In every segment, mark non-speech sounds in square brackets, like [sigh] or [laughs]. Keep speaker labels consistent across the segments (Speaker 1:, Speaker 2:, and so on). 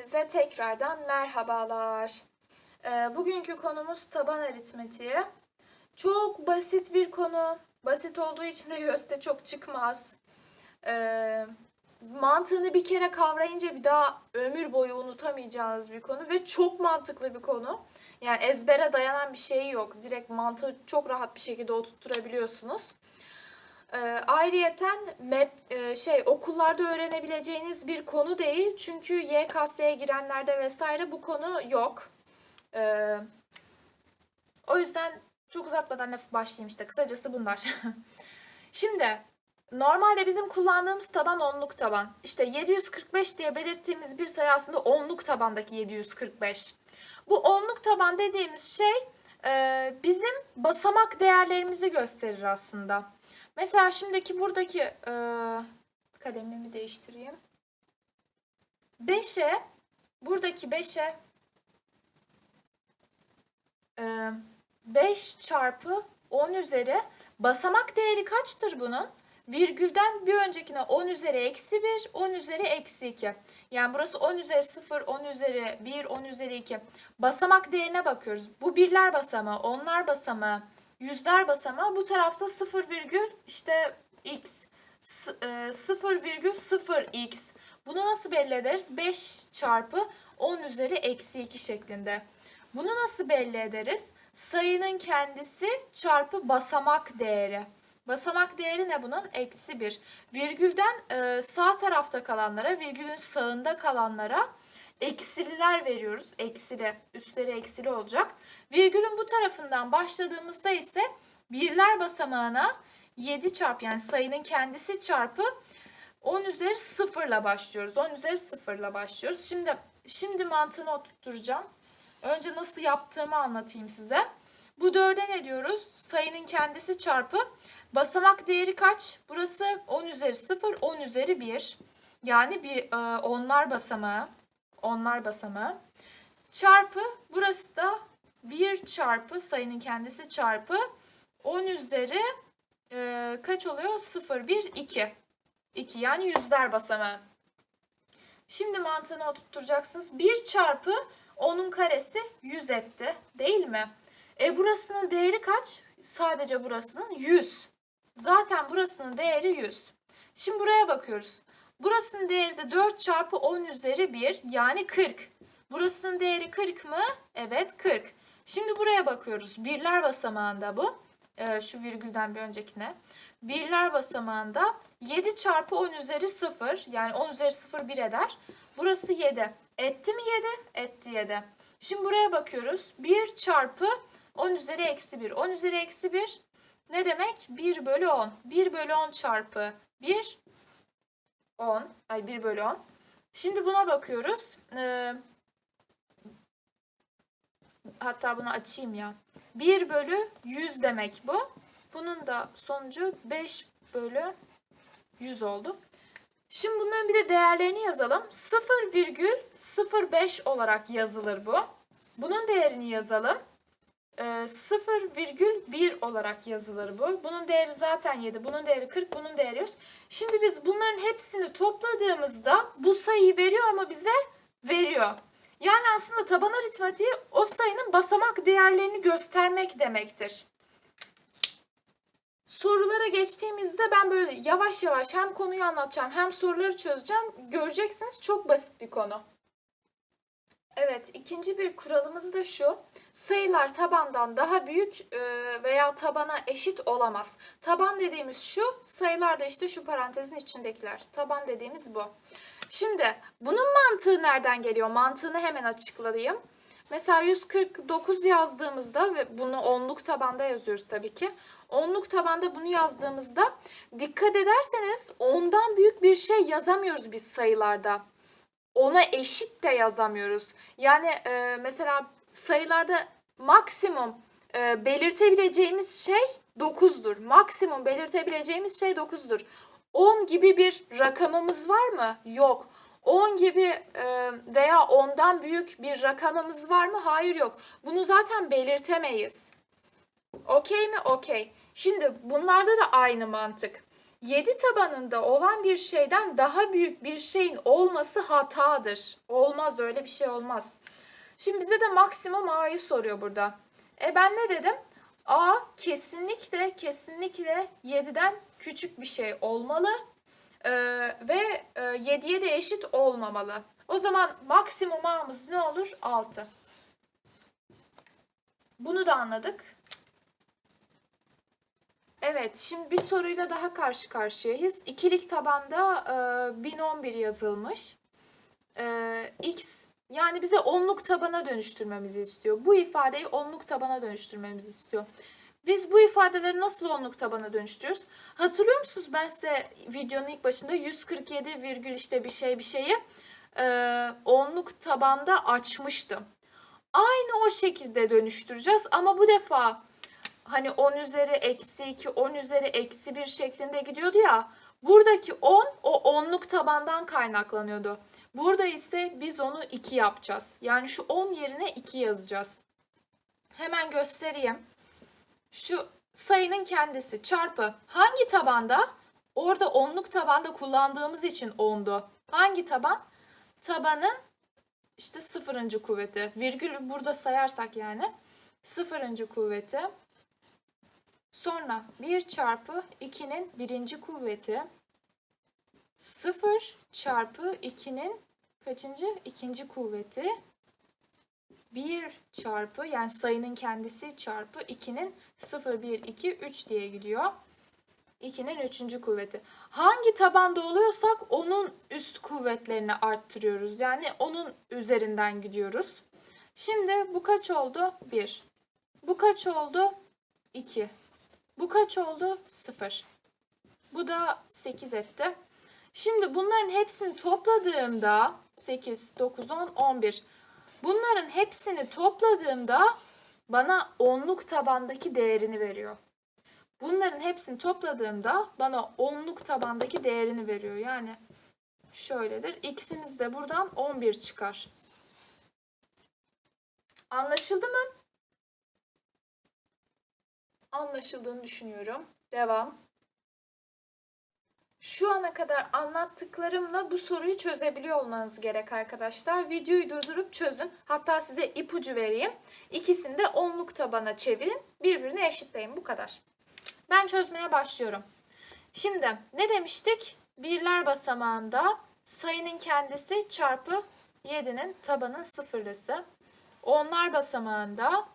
Speaker 1: Hepinize tekrardan merhabalar. Ee, bugünkü konumuz taban aritmetiği. Çok basit bir konu. Basit olduğu için de YÖS'te çok çıkmaz. Ee, mantığını bir kere kavrayınca bir daha ömür boyu unutamayacağınız bir konu ve çok mantıklı bir konu. Yani ezbere dayanan bir şey yok. Direkt mantığı çok rahat bir şekilde oturtturabiliyorsunuz. E, ayrıyeten map e, şey okullarda öğrenebileceğiniz bir konu değil. Çünkü YKS'ye girenlerde vesaire bu konu yok. E, o yüzden çok uzatmadan laf başlayayım işte. Kısacası bunlar. [laughs] Şimdi normalde bizim kullandığımız taban onluk taban. İşte 745 diye belirttiğimiz bir sayı aslında onluk tabandaki 745. Bu onluk taban dediğimiz şey e, bizim basamak değerlerimizi gösterir aslında. Mesela şimdiki buradaki e, kalemimi değiştireyim. 5'e buradaki 5'e e, 5 çarpı 10 üzeri basamak değeri kaçtır bunun? Virgülden bir öncekine 10 üzeri eksi 1, 10 üzeri eksi 2. Yani burası 10 üzeri 0, 10 üzeri 1, 10 üzeri 2. Basamak değerine bakıyoruz. Bu birler basamağı, onlar basamağı, yüzler basamağı. Bu tarafta 0 virgül işte x, s- e, 0 virgül 0 x. Bunu nasıl belli ederiz? 5 çarpı 10 üzeri eksi 2 şeklinde. Bunu nasıl belli ederiz? Sayının kendisi çarpı basamak değeri. Basamak değeri ne bunun? Eksi 1. Virgülden e, sağ tarafta kalanlara, virgülün sağında kalanlara eksililer veriyoruz. Eksili, üstleri eksili olacak. Virgülün bu tarafından başladığımızda ise birler basamağına 7 çarpı yani sayının kendisi çarpı 10 üzeri 0 ile başlıyoruz. 10 üzeri 0 ile başlıyoruz. Şimdi şimdi mantığını oturtacağım. Önce nasıl yaptığımı anlatayım size. Bu 4'e ne diyoruz? Sayının kendisi çarpı basamak değeri kaç? Burası 10 üzeri 0, 10 üzeri 1. Yani bir e, onlar basamağı. Onlar basamağı. Çarpı burası da 1 çarpı sayının kendisi çarpı 10 üzeri e, kaç oluyor? 0, 1, 2. 2 yani yüzler basamağı. Şimdi mantığını oturtacaksınız. 1 çarpı 10'un karesi 100 etti. Değil mi? E burasının değeri kaç? Sadece burasının 100. Zaten burasının değeri 100. Şimdi buraya bakıyoruz. Burasının değeri de 4 çarpı 10 üzeri 1 yani 40. Burasının değeri 40 mı? Evet 40. Şimdi buraya bakıyoruz. Birler basamağında bu. Ee, şu virgülden bir öncekine. Birler basamağında 7 çarpı 10 üzeri 0 yani 10 üzeri 0 1 eder. Burası 7. Etti mi 7? Etti 7. Şimdi buraya bakıyoruz. 1 çarpı 10 üzeri eksi 1. 10 üzeri eksi 1 ne demek? 1 bölü 10. 1 bölü 10 çarpı 1 10. Ay 1 bölü 10. Şimdi buna bakıyoruz. Ee, hatta bunu açayım ya. 1 bölü 100 demek bu. Bunun da sonucu 5 bölü 100 oldu. Şimdi bunların bir de değerlerini yazalım. 0,05 olarak yazılır bu. Bunun değerini yazalım. Ee, 0,1 olarak yazılır bu. Bunun değeri zaten 7. Bunun değeri 40. Bunun değeri 100. Şimdi biz bunların hepsini topladığımızda bu sayıyı veriyor ama bize veriyor. Yani aslında taban aritmatiği o sayının basamak değerlerini göstermek demektir. Sorulara geçtiğimizde ben böyle yavaş yavaş hem konuyu anlatacağım hem soruları çözeceğim. Göreceksiniz çok basit bir konu. Evet, ikinci bir kuralımız da şu. Sayılar tabandan daha büyük e, veya tabana eşit olamaz. Taban dediğimiz şu, sayılar da işte şu parantezin içindekiler. Taban dediğimiz bu. Şimdi bunun mantığı nereden geliyor? Mantığını hemen açıklayayım. Mesela 149 yazdığımızda ve bunu onluk tabanda yazıyoruz tabii ki. Onluk tabanda bunu yazdığımızda dikkat ederseniz ondan büyük bir şey yazamıyoruz biz sayılarda. Ona eşit de yazamıyoruz. Yani e, mesela sayılarda maksimum e, belirtebileceğimiz şey 9'dur. Maksimum belirtebileceğimiz şey 9'dur. 10 gibi bir rakamımız var mı? Yok. 10 gibi e, veya 10'dan büyük bir rakamımız var mı? Hayır yok. Bunu zaten belirtemeyiz. Okey mi? Okey. Şimdi bunlarda da aynı mantık. 7 tabanında olan bir şeyden daha büyük bir şeyin olması hatadır. Olmaz öyle bir şey olmaz. Şimdi bize de maksimum A'yı soruyor burada. E ben ne dedim? A kesinlikle kesinlikle 7'den küçük bir şey olmalı. Ee, ve e, 7'ye de eşit olmamalı. O zaman maksimum A'mız ne olur? 6. Bunu da anladık. Evet, şimdi bir soruyla daha karşı karşıyayız. İkilik tabanda e, 1011 yazılmış. E, x yani bize onluk tabana dönüştürmemizi istiyor. Bu ifadeyi onluk tabana dönüştürmemizi istiyor. Biz bu ifadeleri nasıl onluk tabana dönüştürüyoruz? Hatırlıyor musunuz ben size videonun ilk başında 147 virgül işte bir şey bir şeyi e, onluk tabanda açmıştım. Aynı o şekilde dönüştüreceğiz ama bu defa hani 10 üzeri eksi 2, 10 üzeri eksi 1 şeklinde gidiyordu ya. Buradaki 10 o onluk tabandan kaynaklanıyordu. Burada ise biz onu 2 yapacağız. Yani şu 10 yerine 2 yazacağız. Hemen göstereyim. Şu sayının kendisi çarpı hangi tabanda? Orada onluk tabanda kullandığımız için 10'du. Hangi taban? Tabanın işte sıfırıncı kuvveti. Virgül burada sayarsak yani. Sıfırıncı kuvveti. Sonra 1 çarpı 2'nin birinci kuvveti. 0 çarpı 2'nin kaçıncı? ikinci kuvveti. 1 çarpı yani sayının kendisi çarpı 2'nin 0, 1, 2, 3 diye gidiyor. 2'nin üçüncü kuvveti. Hangi tabanda oluyorsak onun üst kuvvetlerini arttırıyoruz. Yani onun üzerinden gidiyoruz. Şimdi bu kaç oldu? 1. Bu kaç oldu? 2. Bu kaç oldu? 0. Bu da 8 etti. Şimdi bunların hepsini topladığımda 8, 9, 10, 11. Bunların hepsini topladığımda bana onluk tabandaki değerini veriyor. Bunların hepsini topladığımda bana onluk tabandaki değerini veriyor. Yani şöyledir. X'imiz de buradan 11 çıkar. Anlaşıldı mı? Anlaşıldığını düşünüyorum. Devam. Şu ana kadar anlattıklarımla bu soruyu çözebiliyor olmanız gerek arkadaşlar. Videoyu durdurup çözün. Hatta size ipucu vereyim. İkisini de onluk tabana çevirin. Birbirine eşitleyin. Bu kadar. Ben çözmeye başlıyorum. Şimdi ne demiştik? Birler basamağında sayının kendisi çarpı 7'nin tabanın sıfırlısı. Onlar basamağında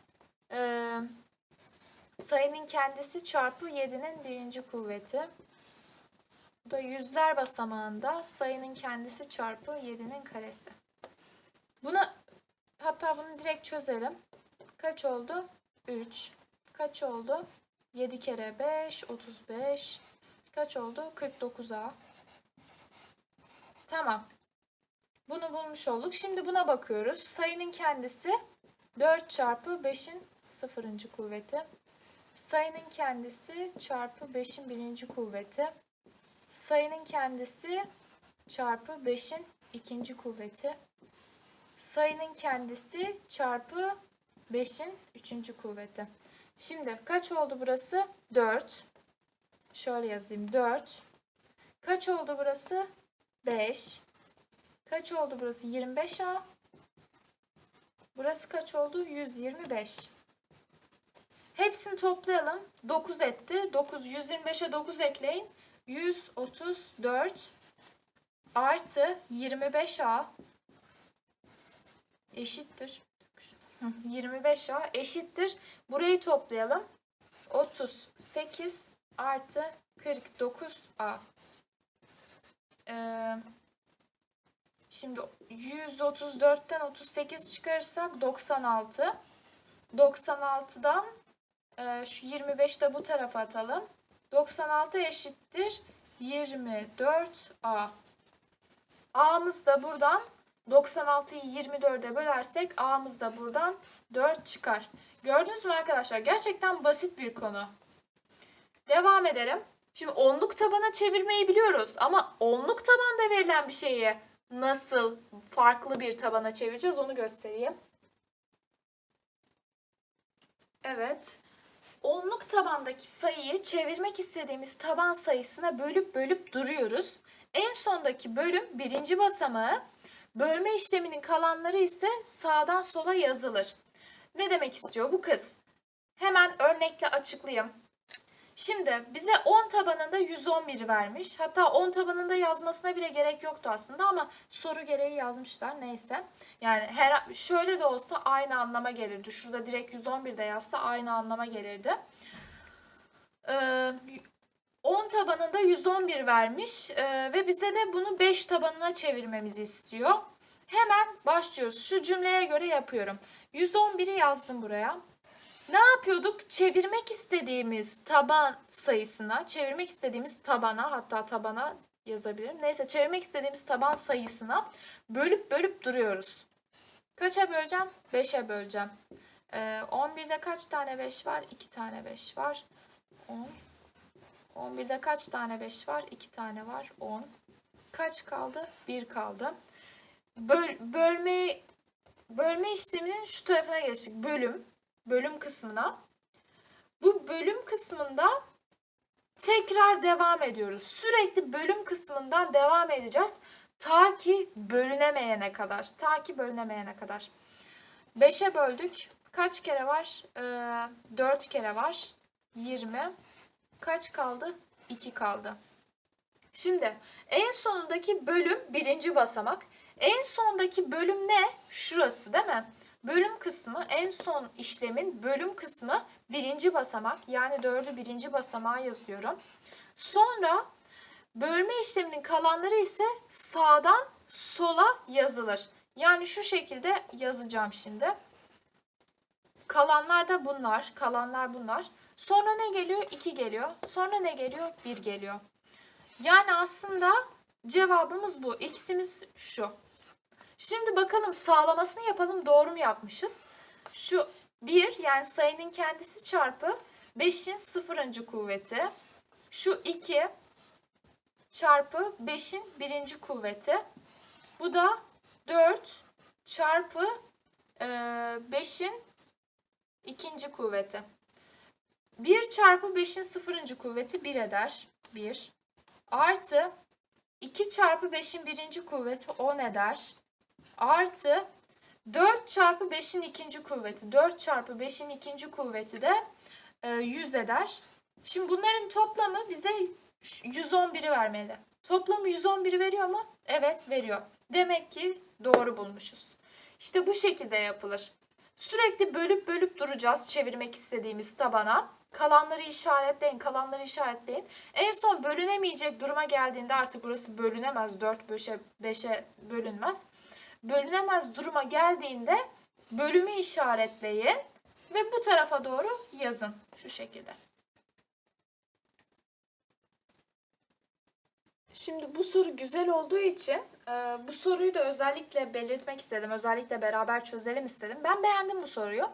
Speaker 1: e, sayının kendisi çarpı 7'nin birinci kuvveti. Bu da yüzler basamağında sayının kendisi çarpı 7'nin karesi. Buna hatta bunu direkt çözelim. Kaç oldu? 3. Kaç oldu? 7 kere 5, 35. Kaç oldu? 49A. Tamam. Bunu bulmuş olduk. Şimdi buna bakıyoruz. Sayının kendisi 4 çarpı 5'in sıfırıncı kuvveti. Sayının kendisi çarpı 5'in birinci kuvveti. Sayının kendisi çarpı 5'in ikinci kuvveti. Sayının kendisi çarpı 5'in üçüncü kuvveti. Şimdi kaç oldu burası? 4. Şöyle yazayım 4. Kaç oldu burası? 5. Kaç oldu burası? 25A. Burası kaç oldu? 125. Hepsini toplayalım. 9 etti. 9 125'e 9 ekleyin. 134 artı 25A eşittir. 25A eşittir. Burayı toplayalım. 38 artı 49A. Ee, şimdi 134'ten 38 çıkarırsak 96. 96'dan e, şu 25 de bu tarafa atalım. 96 eşittir 24A. A'mız da buradan 96'yı 24'e bölersek A'mız da buradan 4 çıkar. Gördünüz mü arkadaşlar? Gerçekten basit bir konu. Devam edelim. Şimdi onluk tabana çevirmeyi biliyoruz ama onluk tabanda verilen bir şeyi nasıl farklı bir tabana çevireceğiz onu göstereyim. Evet. Onluk tabandaki sayıyı çevirmek istediğimiz taban sayısına bölüp bölüp duruyoruz. En sondaki bölüm birinci basamağı, bölme işleminin kalanları ise sağdan sola yazılır. Ne demek istiyor bu kız? Hemen örnekle açıklayayım. Şimdi bize 10 tabanında 111 vermiş. Hatta 10 tabanında yazmasına bile gerek yoktu aslında ama soru gereği yazmışlar neyse. Yani her şöyle de olsa aynı anlama gelirdi. Şurada direkt 111 de yazsa aynı anlama gelirdi. Ee, 10 tabanında 111 vermiş ee, ve bize de bunu 5 tabanına çevirmemizi istiyor. Hemen başlıyoruz. Şu cümleye göre yapıyorum. 111'i yazdım buraya. Ne yapıyorduk? Çevirmek istediğimiz taban sayısına, çevirmek istediğimiz tabana, hatta tabana yazabilirim. Neyse çevirmek istediğimiz taban sayısına bölüp bölüp duruyoruz. Kaça böleceğim? 5'e böleceğim. Ee, 11'de kaç tane 5 var? 2 tane 5 var. 10. 11'de kaç tane 5 var? 2 tane var. 10. Kaç kaldı? 1 kaldı. Böl, bölme bölme işleminin şu tarafına geçtik. Bölüm bölüm kısmına. Bu bölüm kısmında tekrar devam ediyoruz. Sürekli bölüm kısmından devam edeceğiz. Ta ki bölünemeyene kadar. Ta ki bölünemeyene kadar. 5'e böldük. Kaç kere var? Ee, 4 kere var. 20. Kaç kaldı? 2 kaldı. Şimdi en sonundaki bölüm birinci basamak. En sondaki bölüm ne? Şurası değil mi? Bölüm kısmı en son işlemin bölüm kısmı birinci basamak yani dördü birinci basamağa yazıyorum. Sonra bölme işleminin kalanları ise sağdan sola yazılır. Yani şu şekilde yazacağım şimdi. Kalanlar da bunlar. Kalanlar bunlar. Sonra ne geliyor? 2 geliyor. Sonra ne geliyor? 1 geliyor. Yani aslında cevabımız bu. X'imiz şu. Şimdi bakalım sağlamasını yapalım. Doğru mu yapmışız? Şu 1 yani sayının kendisi çarpı 5'in sıfırıncı kuvveti. Şu 2 çarpı 5'in birinci kuvveti. Bu da 4 çarpı 5'in ikinci kuvveti. 1 çarpı 5'in sıfırıncı kuvveti 1 eder. 1. Artı 2 çarpı 5'in birinci kuvveti 10 eder. Artı 4 çarpı 5'in ikinci kuvveti. 4 çarpı 5'in ikinci kuvveti de e, 100 eder. Şimdi bunların toplamı bize 111'i vermeli. Toplamı 111'i veriyor mu? Evet veriyor. Demek ki doğru bulmuşuz. İşte bu şekilde yapılır. Sürekli bölüp bölüp duracağız çevirmek istediğimiz tabana. Kalanları işaretleyin, kalanları işaretleyin. En son bölünemeyecek duruma geldiğinde artık burası bölünemez. 4 5'e 5'e bölünmez. Bölünemez duruma geldiğinde bölümü işaretleyin ve bu tarafa doğru yazın şu şekilde. Şimdi bu soru güzel olduğu için e, bu soruyu da özellikle belirtmek istedim. Özellikle beraber çözelim istedim. Ben beğendim bu soruyu.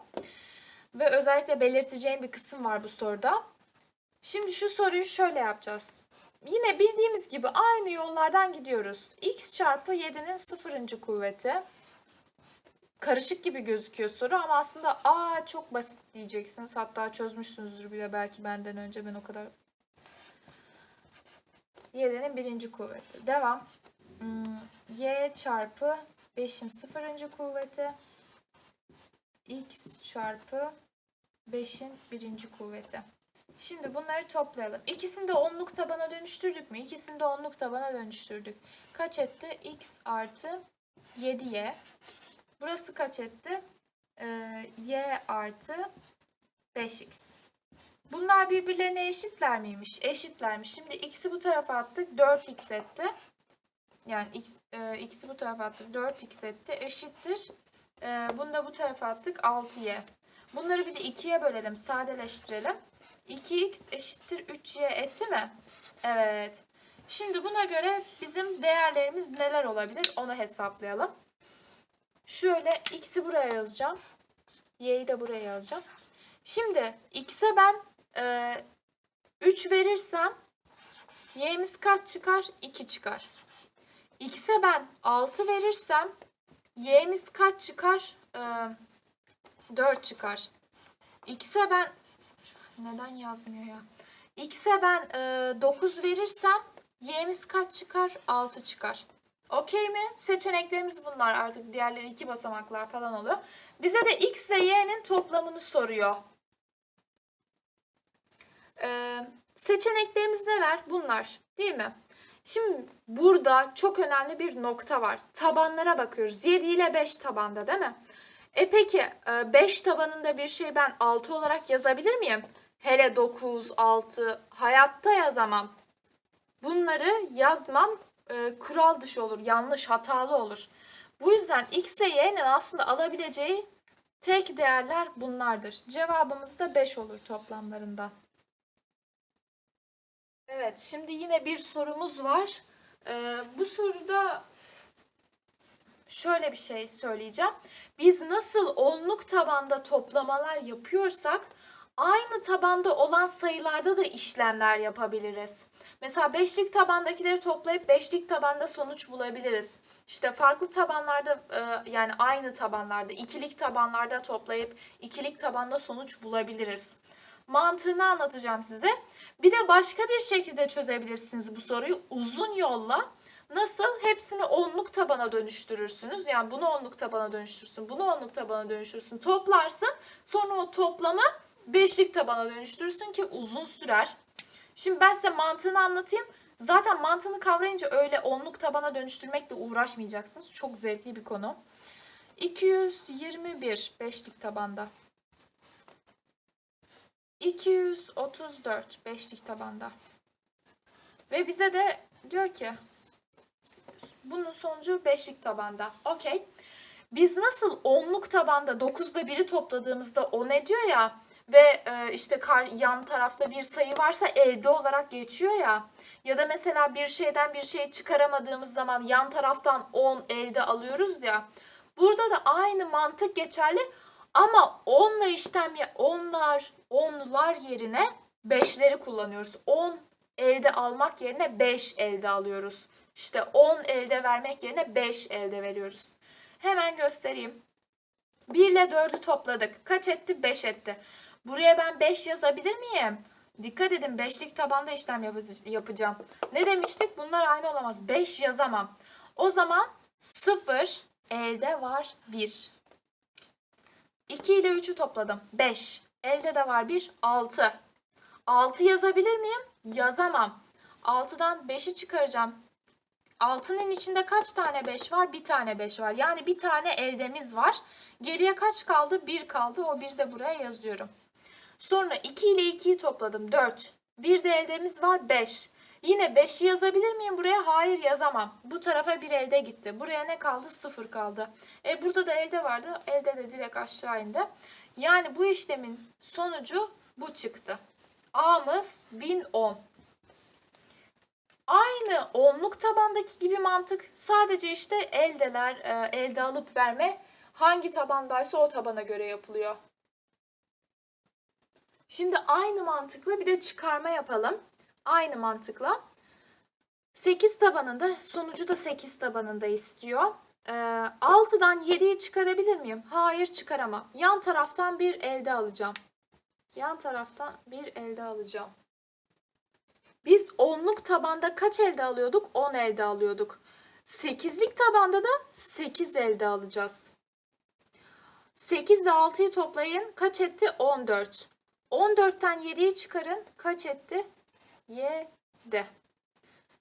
Speaker 1: Ve özellikle belirteceğim bir kısım var bu soruda. Şimdi şu soruyu şöyle yapacağız. Yine bildiğimiz gibi aynı yollardan gidiyoruz. x çarpı 7'nin sıfırıncı kuvveti. Karışık gibi gözüküyor soru ama aslında aa çok basit diyeceksiniz. Hatta çözmüşsünüzdür bile belki benden önce ben o kadar 7'nin birinci kuvveti. Devam. Hmm, y çarpı 5'in sıfırıncı kuvveti. x çarpı 5'in birinci kuvveti. Şimdi bunları toplayalım. İkisini de onluk tabana dönüştürdük mü? İkisini de onluk tabana dönüştürdük. Kaç etti? x artı 7y. Burası kaç etti? Ee, y artı 5x. Bunlar birbirlerine eşitler miymiş? Eşitlermiş. Şimdi x'i bu tarafa attık. 4x etti. Yani x, e, x'i bu tarafa attık. 4x etti. Eşittir. E, bunu da bu tarafa attık. 6y. Bunları bir de 2'ye bölelim. Sadeleştirelim. 2x eşittir 3y etti mi? Evet. Şimdi buna göre bizim değerlerimiz neler olabilir onu hesaplayalım. Şöyle x'i buraya yazacağım. y'yi de buraya yazacağım. Şimdi x'e ben e, 3 verirsem y'miz kaç çıkar? 2 çıkar. x'e ben 6 verirsem y'miz kaç çıkar? E, 4 çıkar. x'e ben Neden yazmıyor ya? X'e ben e, 9 verirsem y'miz kaç çıkar? 6 çıkar. Okey mi? Seçeneklerimiz bunlar artık. Diğerleri iki basamaklar falan oluyor. Bize de x ile y'nin toplamını soruyor. Ee, seçeneklerimiz neler? Bunlar değil mi? Şimdi burada çok önemli bir nokta var. Tabanlara bakıyoruz. 7 ile 5 tabanda değil mi? E peki 5 tabanında bir şey ben 6 olarak yazabilir miyim? Hele 9, 6 hayatta yazamam. Bunları yazmam e, kural dışı olur, yanlış, hatalı olur. Bu yüzden x ile y'nin aslında alabileceği tek değerler bunlardır. Cevabımız da 5 olur toplamlarında. Evet, şimdi yine bir sorumuz var. Ee, bu soruda şöyle bir şey söyleyeceğim. Biz nasıl onluk tabanda toplamalar yapıyorsak aynı tabanda olan sayılarda da işlemler yapabiliriz. Mesela beşlik tabandakileri toplayıp beşlik tabanda sonuç bulabiliriz. İşte farklı tabanlarda e, yani aynı tabanlarda ikilik tabanlarda toplayıp ikilik tabanda sonuç bulabiliriz. Mantığını anlatacağım size. Bir de başka bir şekilde çözebilirsiniz bu soruyu. Uzun yolla nasıl hepsini onluk tabana dönüştürürsünüz. Yani bunu onluk tabana dönüştürsün, bunu onluk tabana dönüştürsün, toplarsın. Sonra o toplamı beşlik tabana dönüştürürsün ki uzun sürer. Şimdi ben size mantığını anlatayım. Zaten mantığını kavrayınca öyle onluk tabana dönüştürmekle uğraşmayacaksınız. Çok zevkli bir konu. 221 beşlik tabanda. 234 beşlik tabanda. Ve bize de diyor ki bunun sonucu beşlik tabanda. Okey. Biz nasıl onluk tabanda 9'da 1'i topladığımızda o ne diyor ya ve e, işte kar, yan tarafta bir sayı varsa elde olarak geçiyor ya. Ya da mesela bir şeyden bir şey çıkaramadığımız zaman yan taraftan 10 elde alıyoruz ya. Burada da aynı mantık geçerli ama 10'la işlem 10'lar, 10'lar yerine 5'leri kullanıyoruz. 10 elde almak yerine 5 elde alıyoruz. İşte 10 elde vermek yerine 5 elde veriyoruz. Hemen göstereyim. 1 ile 4'ü topladık. Kaç etti? 5 etti. Buraya ben 5 yazabilir miyim? Dikkat edin 5'lik tabanda işlem yapı- yapacağım. Ne demiştik? Bunlar aynı olamaz. 5 yazamam. O zaman 0 elde var 1. 2 ile 3'ü topladım. 5. Elde de var 1. 6. 6 yazabilir miyim? Yazamam. 6'dan 5'i çıkaracağım. 6'nın içinde kaç tane 5 var? Bir tane 5 var. Yani bir tane eldemiz var. Geriye kaç kaldı? 1 kaldı. O 1 de buraya yazıyorum. Sonra 2 ile 2'yi topladım. 4. Bir de eldemiz var 5. Yine 5'i yazabilir miyim buraya? Hayır yazamam. Bu tarafa bir elde gitti. Buraya ne kaldı? 0 kaldı. E burada da elde vardı. Elde de direkt aşağı indi. Yani bu işlemin sonucu bu çıktı. A'mız 1010. Aynı onluk tabandaki gibi mantık. Sadece işte eldeler, e, elde alıp verme hangi tabandaysa o tabana göre yapılıyor. Şimdi aynı mantıkla bir de çıkarma yapalım. Aynı mantıkla. 8 tabanında sonucu da 8 tabanında istiyor. Ee, 6'dan 7'yi çıkarabilir miyim? Hayır çıkaramam. Yan taraftan bir elde alacağım. Yan taraftan bir elde alacağım. Biz onluk tabanda kaç elde alıyorduk? 10 elde alıyorduk. 8'lik tabanda da 8 elde alacağız. 8 ile 6'yı toplayın. Kaç etti? 14. 14'ten 7'yi çıkarın. Kaç etti? 7.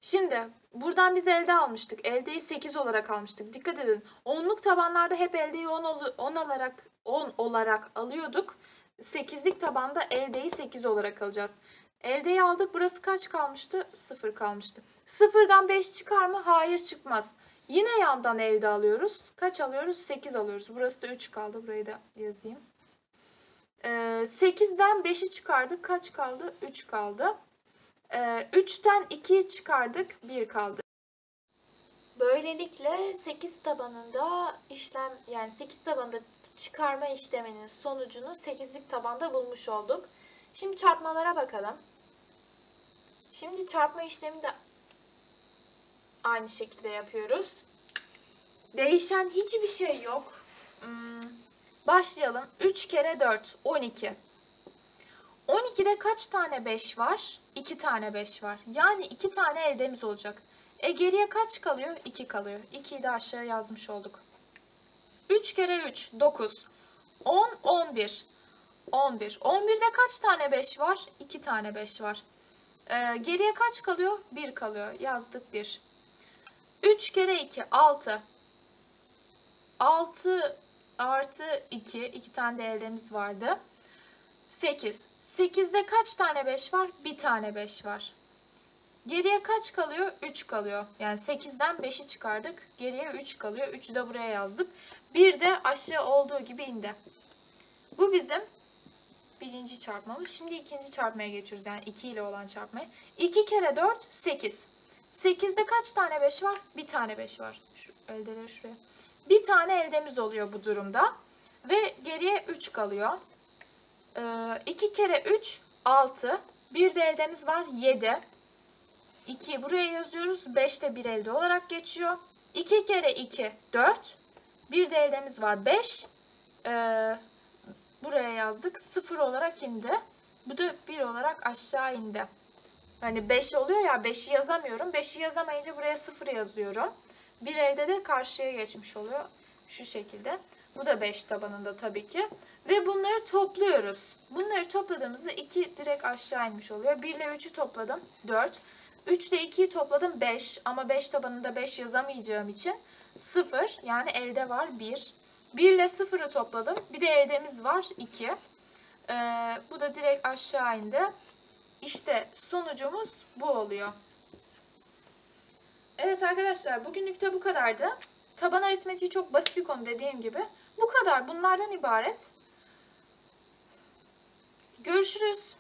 Speaker 1: Şimdi buradan biz elde almıştık. Eldeyi 8 olarak almıştık. Dikkat edin. Onluk tabanlarda hep eldeyi 10, ol- 10 olarak 10 olarak alıyorduk. 8'lik tabanda eldeyi 8 olarak alacağız. Eldeyi aldık. Burası kaç kalmıştı? 0 kalmıştı. 0'dan 5 çıkar mı? Hayır çıkmaz. Yine yandan elde alıyoruz. Kaç alıyoruz? 8 alıyoruz. Burası da 3 kaldı. Burayı da yazayım. Ee, 8'den 5'i çıkardık. Kaç kaldı? 3 kaldı. Ee, 3'ten 2'yi çıkardık. 1 kaldı. Böylelikle 8 tabanında işlem yani 8 tabanında çıkarma işleminin sonucunu 8'lik tabanda bulmuş olduk. Şimdi çarpmalara bakalım. Şimdi çarpma işlemi de aynı şekilde yapıyoruz. Değişen hiçbir şey yok. Hmm, Başlayalım. 3 kere 4 12. 12'de kaç tane 5 var? 2 tane 5 var. Yani 2 tane eldemiz olacak. E geriye kaç kalıyor? 2 kalıyor. 2'yi de aşağıya yazmış olduk. 3 kere 3 9. 10 11. 11. 11'de kaç tane 5 var? 2 tane 5 var. Ee, geriye kaç kalıyor? 1 kalıyor. Yazdık 1. 3 kere 2 6. 6 artı 2. 2 tane de eldemiz vardı. 8. 8'de kaç tane 5 var? 1 tane 5 var. Geriye kaç kalıyor? 3 kalıyor. Yani 8'den 5'i çıkardık. Geriye 3 kalıyor. 3'ü de buraya yazdık. Bir de aşağı olduğu gibi indi. Bu bizim birinci çarpmamız. Şimdi ikinci çarpmaya geçiyoruz. Yani 2 ile olan çarpmaya. 2 kere 4 8. 8'de kaç tane 5 var? Bir tane 5 var. Şu eldeleri şuraya. Bir tane eldemiz oluyor bu durumda. Ve geriye 3 kalıyor. 2 kere 3 6. Bir de eldemiz var 7. 2'yi buraya yazıyoruz. 5 de bir elde olarak geçiyor. 2 kere 2 4. Bir de eldemiz var 5. Ee, buraya yazdık. 0 olarak indi. Bu da 1 olarak aşağı indi. Hani 5 oluyor ya 5'i yazamıyorum. 5'i yazamayınca buraya 0 yazıyorum. Bir elde de karşıya geçmiş oluyor. Şu şekilde. Bu da 5 tabanında tabii ki. Ve bunları topluyoruz. Bunları topladığımızda 2 direkt aşağı inmiş oluyor. 1 ile 3'ü topladım 4. 3 ile 2'yi topladım 5 ama 5 tabanında 5 yazamayacağım için 0 yani elde var 1. 1 ile 0'ı topladım. Bir de eldemiz var 2. Ee, bu da direkt aşağı indi. İşte sonucumuz bu oluyor. Evet arkadaşlar bugünlük de bu kadardı. Taban aritmetiği çok basit bir konu dediğim gibi. Bu kadar bunlardan ibaret. Görüşürüz.